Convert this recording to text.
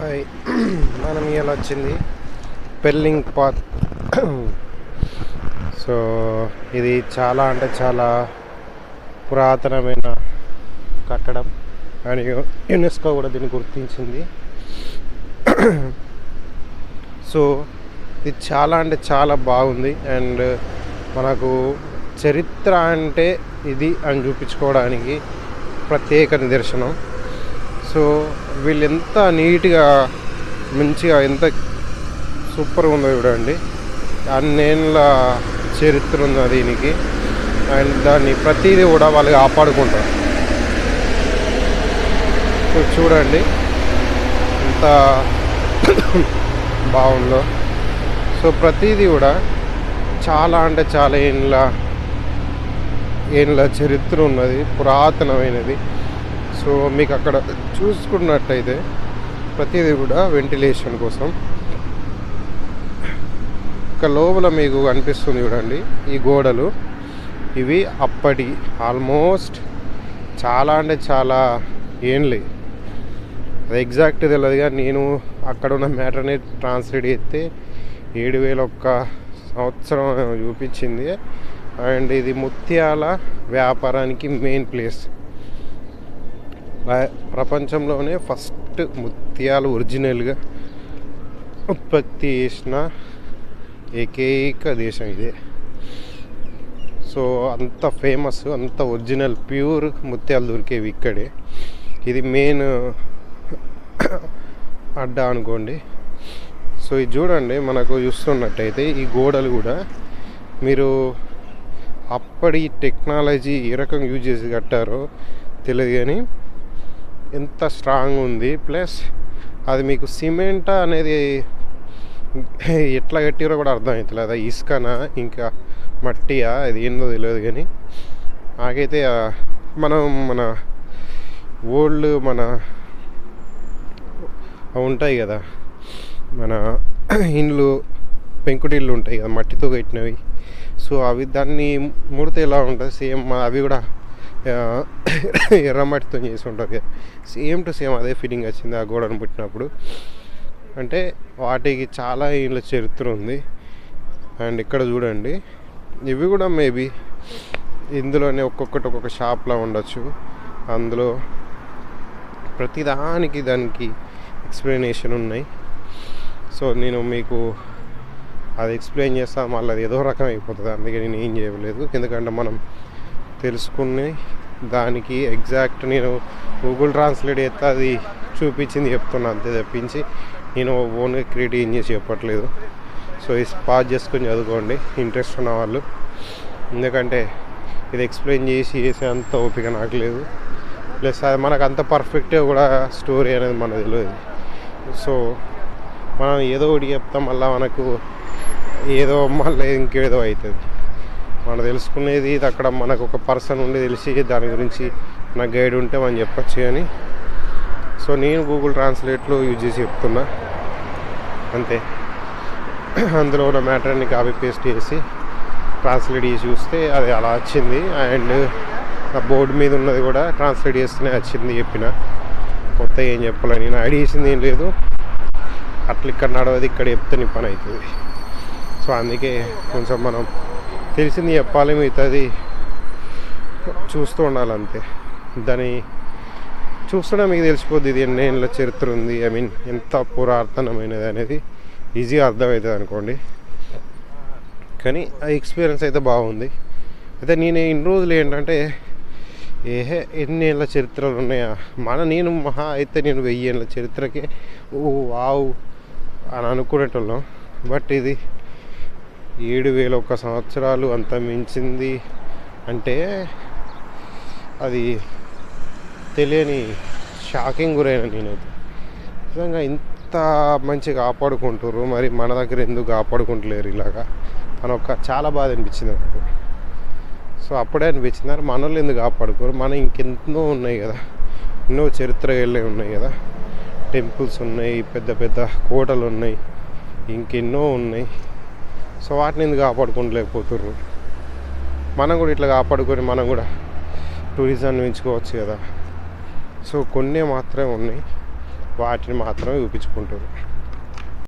Hi. మనం ఇలా వచ్చింది పెల్లింగ్ పాత్. సో ఇది చాలా అంటే చాలా పురాతనమైన కట్టడం. అని యునెస్కో కూడా దీన్ని గుర్తించింది. సో ఇది చాలా అంటే చాలా బాగుంది. అండ్ మనకు చరిత్ర అంటే ఇది అని చూపించుకోవడానికి ప్రత్యేక నిదర్శనం. సో వీళ్ళు ఎంత నీట్గా మంచిగా ఎంత సూపర్గా ఉందో చూడండి. అన్నేళ్ళ చరిత్ర ఉంది దీనికి. అండ్ దాన్ని ప్రతిదీ కూడా వాళ్ళు కాపాడుకుంటారు. సో చూడండి. ఎంత బాగుందో. సో ప్రతిదీ కూడా చాలా అంటే చాలా ఏండ్ల ఏండ్ల చరిత్ర ఉన్నది. పురాతనమైనది. సో మీకు అక్కడ చూసుకున్నట్టయితే ప్రతిదీ కూడా వెంటిలేషన్ కోసం. ఇక లోపల మీకు అనిపిస్తుంది చూడండి ఈ గోడలు. ఇవి అప్పటి ఆల్మోస్ట్ చాలా అంటే చాలా ఏంలే. అది ఎగ్జాక్ట్ తెలియదు కానీ నేను అక్కడ ఉన్న మ్యాటర్ని ట్రాన్స్లేట్ చేస్తే ఏడు వేల ఒక్క సంవత్సరం చూపించింది. అండ్ ఇది ముత్యాల వ్యాపారానికి మెయిన్ ప్లేస్. ప్రపంచంలోనే ఫస్ట్ ముత్యాలు ఒరిజినల్గా ఉత్పత్తి చేసిన ఏకైక దేశం ఇదే. సో అంత ఫేమస్ అంత ఒరిజినల్ ప్యూర్ ముత్యాలు దొరికేవి ఇక్కడే. ఇది మెయిన్ అడ్డ అనుకోండి. సో ఇది చూడండి మనకు చూస్తున్నట్టయితే ఈ గోడలు కూడా మీరు అప్పటి టెక్నాలజీ ఏ రకంగా యూజ్ చేసి కట్టారో తెలియదు కానీ ఎంత స్ట్రాంగ్ ఉంది. ప్లస్ అది మీకు సిమెంట్ అనేది ఎట్లా కట్టిరో కూడా అర్థమవుతుంది అది ఇసుకనా ఇంకా మట్టియా అది ఏందో తెలియదు కానీ. నాకైతే మనం మన ఓల్డ్ మన అవి ఉంటాయి కదా. మన ఇండ్లు పెంకుటిళ్ళు ఉంటాయి కదా మట్టితో కట్టినవి. సో అవి దాన్ని ముడితే ఎలా ఉంటుంది? సేమ్ అవి కూడా ఎర్రమట్టితో చేసి ఉంటుంది. సేమ్ టు సేమ్ అదే ఫీలింగ్ వచ్చింది ఆ గోడను పుట్టినప్పుడు. అంటే వాటికి చాలా ఇళ్ళ చరిత్ర ఉంది. అండ్ ఇక్కడ చూడండి ఇవి కూడా మేబీ ఇందులోనే ఒక్కొక్కటి ఒక్కొక్క షాప్లా ఉండొచ్చు. అందులో ప్రతిదానికి దానికి ఎక్స్ప్లెనేషన్ ఉన్నాయి. సో నేను మీకు అది ఎక్స్ప్లెయిన్ చేస్తాను మళ్ళీ అది ఏదో రకం అయిపోతుంది. అందుకే నేను ఏం చేయలేదు. ఎందుకంటే మనం తెలుసుకుని దానికి ఎగ్జాక్ట్ నేను గూగుల్ ట్రాన్స్లేట్ చేస్తే అది చూపించింది చెప్తున్నా అంతే తప్పించి నేను ఓన్గా క్రియేట్ ఏం చేసి చెప్పట్లేదు. సో ఇది పాజ్ చేసుకొని చదువుకోండి ఇంట్రెస్ట్ ఉన్న వాళ్ళు. ఎందుకంటే ఇది ఎక్స్ప్లెయిన్ చేసి చేసే అంత ఓపిక నాకు లేదు. ప్లస్ అది మనకు అంత పర్ఫెక్ట్గా కూడా స్టోరీ అనేది మనకు తెలియదు. సో మనం ఏదో ఒకటి చెప్తాం మళ్ళీ మనకు ఏదో మళ్ళీ ఇంకేదో అవుతుంది. మనం తెలుసుకునేది ఇది అక్కడ మనకు ఒక పర్సన్ ఉండి తెలిసి దాని గురించి నాకు గైడ్ ఉంటే మనం చెప్పచ్చు అని సో నేను గూగుల్ ట్రాన్స్లేట్లో యూజ్ చేసి చెప్తున్నా. అంతే. అందులో ఉన్న మ్యాటర్ని కాపీ పేస్ట్ చేసి ట్రాన్స్లేట్ చేసి చూస్తే అది అలా వచ్చింది. అండ్ ఆ బోర్డు మీద ఉన్నది కూడా ట్రాన్స్లేట్ చేస్తేనే వచ్చింది చెప్పిన. కొత్త ఏం చెప్పాలి. నేను ఐడి చేసింది ఏం లేదు. అట్లా ఇక్కడ నడవది ఇక్కడ చెప్తే నీ పని అవుతుంది. సో అందుకే కొంచెం మనం తెలిసింది చెప్పాలి మిగతాది. చూస్తూ ఉండాలి అంతే దాని చూస్తుంటే మీకు తెలిసిపోద్ది ఇది ఎన్నేళ్ళ చరిత్ర ఉంది. ఐ మీన్ ఎంత పురాతనమైనది అనేది. ఈజీగా అర్థమవుతుంది అనుకోండి. కానీ ఆ ఎక్స్పీరియన్స్ అయితే బాగుంది. అయితే నేను ఇన్ని రోజులు ఏంటంటే ఏహే ఎన్ని ఏళ్ళ చరిత్రలు ఉన్నాయా? మన నేను మహా అయితే నేను వెయ్యి ఏళ్ళ చరిత్రకే ఓ వావ్ అని అనుకునేటోళ్ళం. బట్ ఇది ఏడు వేల ఒక సంవత్సరాలు అంత మించింది అంటే అది తెలియని షాకింగ్ గురైన నేనైతే. నిజంగా ఇంత మంచి కాపాడుకుంటారు మరి మన దగ్గర ఎందుకు కాపాడుకుంటలేరు ఇలాగా? అని ఒక చాలా బాధ అనిపించింది నాకు. సో అప్పుడే అనిపించింది మరి మన వాళ్ళు ఎందుకు కాపాడుకోరు? మన ఇంకెన్నో ఉన్నాయి కదా. ఎన్నో చరిత్ర వెళ్ళే ఉన్నాయి కదా. టెంపుల్స్ ఉన్నాయి పెద్ద పెద్ద కోటలు ఉన్నాయి ఇంకెన్నో ఉన్నాయి. సో వాటిని ఎందుకు కాపాడుకోలేకపోతుర్రు? మనం కూడా ఇట్లా కాపాడుకొని మనం కూడా టూరిజాన్ని పెంచుకోవచ్చు కదా. సో కొన్ని మాత్రమే ఉన్నాయి. వాటిని మాత్రమే చూపించుకుంటారు